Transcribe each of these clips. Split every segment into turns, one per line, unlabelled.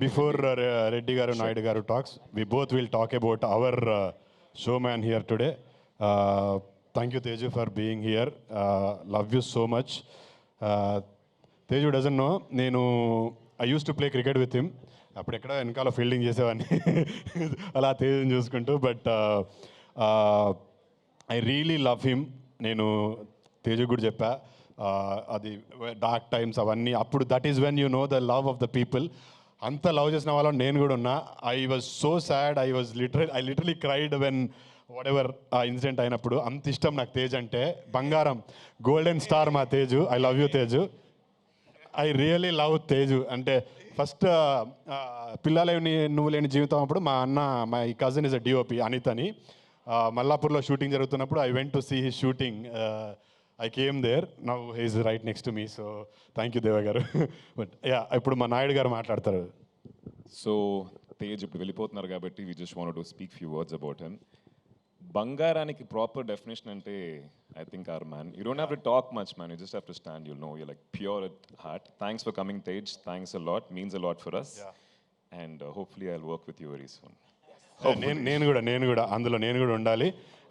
Before Reddy garu Naidu garu talks we both will talk about our show man here today thank you Teju for being here love you so much Teju doesn't know నేను I used to play cricket with him అప్పుడు ఎక్కడ వెనకాల fielding చేసేవాన్ని అలా తేజుని చూసుకుంటూ but I really love him నేను తేజు కూడా చెప్పా. అది డార్క్ టైమ్స్ అవన్నీ అప్పుడు that is when you know the love of the people అంత లవ్ చేసిన వాళ్ళని నేను కూడా ఉన్నా. I was so sad I was literal I literally cried when whatever ఆ ఇన్సిడెంట్ అయినప్పుడు. అంత ఇష్టం నాకు తేజ్ అంటే బంగారం గోల్డెన్ స్టార్ మా Teju I love you Teju. I really love Teju. అంటే ఫస్ట్ పిల్లలేని నువ్వు లేని జీవితం అప్పుడు మా అన్న my cousin is a DOP Anith అని మల్లాపూర్లో షూటింగ్ జరుగుతున్నప్పుడు I went to see his shooting I came there now he's right next to me so thank you Deva garu. But yeah ఇప్పుడు మా నాయుడు గారు మాట్లాడతారు.
సో తేజ్ ఇప్పుడు వెళ్ళిపోతున్నారు కాబట్టి we just want to speak few words about him బంగారానికి proper definition అంటే I think are man you don't have to talk much man you just have to stand you know you like pure at heart thanks for coming Tej thanks a lot means a lot for us and hopefully I work with you very soon
నేను నేను కూడా నేను కూడా అందులో నేను కూడా ఉండాలి.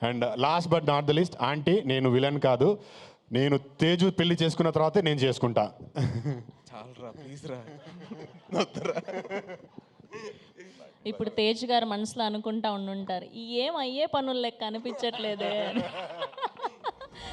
And last but not the least aunty నేను విలన్ కాదు. నేను తేజు పెళ్ళి చేసుకున్న తర్వాతే నేను చేసుకుంటా.
చాలరా ప్లీజ్ రా.
ఇప్పుడు తేజ్ గారు మనసులో అనుకుంటా ఉండుంటారు. ఈ ఏం అయ్యే పనులు లెక్క అనిపించట్లేదే అని.